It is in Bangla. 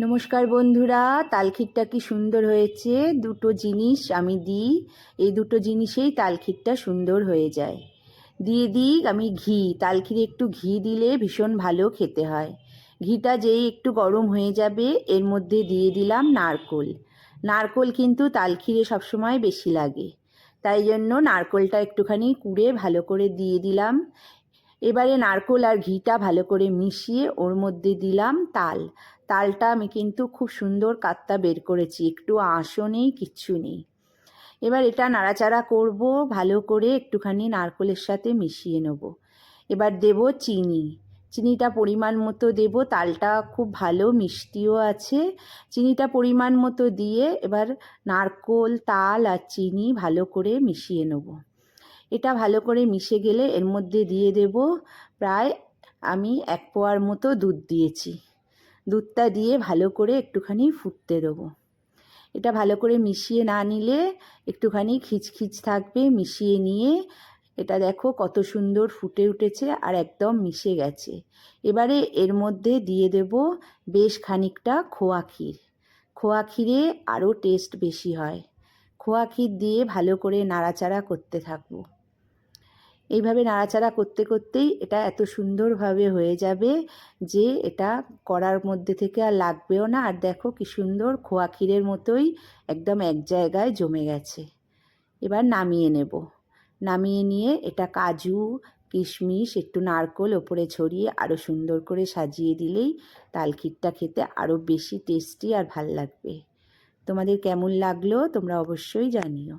নমস্কার বন্ধুরা, তালখিরটা কি সুন্দর হয়েছে? দুটো জিনিস আমি দিই, এই দুটো জিনিসেই তালখিরটা সুন্দর হয়ে যায়। দিয়ে দিই আমি ঘি, তালখিরে একটু ঘি দিলে ভীষণ ভালো খেতে হয়। ঘিটা যেই একটু গরম হয়ে যাবে, এর মধ্যে দিয়ে দিলাম নারকোল। নারকোল কিন্তু তালখিরে সবসময় বেশি লাগে। তাই জন্য নারকোলটা একটুখানি কুড়ে ভালো করে দিয়ে দিলাম। এবারে নারকোল আর ঘিটা ভালো করে মিশিয়ে ওর মধ্যে দিলাম তাল। তালটা আমি কিন্তু খুব সুন্দর কাত্তা বের করেছি, একটু আঁশও নেই, কিচ্ছু নেই। এবার এটা নাড়াচাড়া করব, ভালো করে একটুখানি নারকোলের সাথে মিশিয়ে নেব। এবার দেব চিনি। চিনিটা পরিমাণ মতো দেব, তালটা খুব ভালো মিষ্টিও আছে। চিনিটা পরিমাণ মতো দিয়ে এবার নারকোল, তাল আর চিনি ভালো করে মিশিয়ে নেব। এটা ভালো করে মিশে গেলে এর মধ্যে দিয়ে দেব প্রায় আমি এক পোয়ার মতো দুধ দিয়েছি। দুধটা দিয়ে ভালো করে একটুখানি ফুটতে দেবো। এটা ভালো করে মিশিয়ে না নিলে একটুখানি খিচখিচ থাকবে মিশিয়ে নিয়ে। এটা দেখো কত সুন্দর ফুটে উঠেছে আর একদম মিশে গেছে। এবারে এর মধ্যে দিয়ে দেব বেশ খানিকটা খোয়া ক্ষীর। খোয়া ক্ষীরে আরও টেস্ট বেশি হয়। খোয়া ক্ষীর দিয়ে ভালো করে নাড়াচাড়া করতে থাকব। এইভাবে নাড়াচাড়া করতে, করতেই এটা এত সুন্দরভাবে হয়ে যাবে যে এটা করার মধ্যে থেকে আর লাগবেও না। আর দেখো কি সুন্দর খোয়া ক্ষীরের মতোই একদম এক জায়গায় জমে গেছে। এবার নামিয়ে নেব। নামিয়ে নিয়ে এটা কাজু, কিশমিশ, একটু নারকোল ওপরে ছড়িয়ে আরও সুন্দর করে সাজিয়ে দিলেই তালখিরটা খেতে আরও বেশি টেস্টি আর ভালো লাগবে। তোমাদের কেমন লাগল তোমরা অবশ্যই জানিও।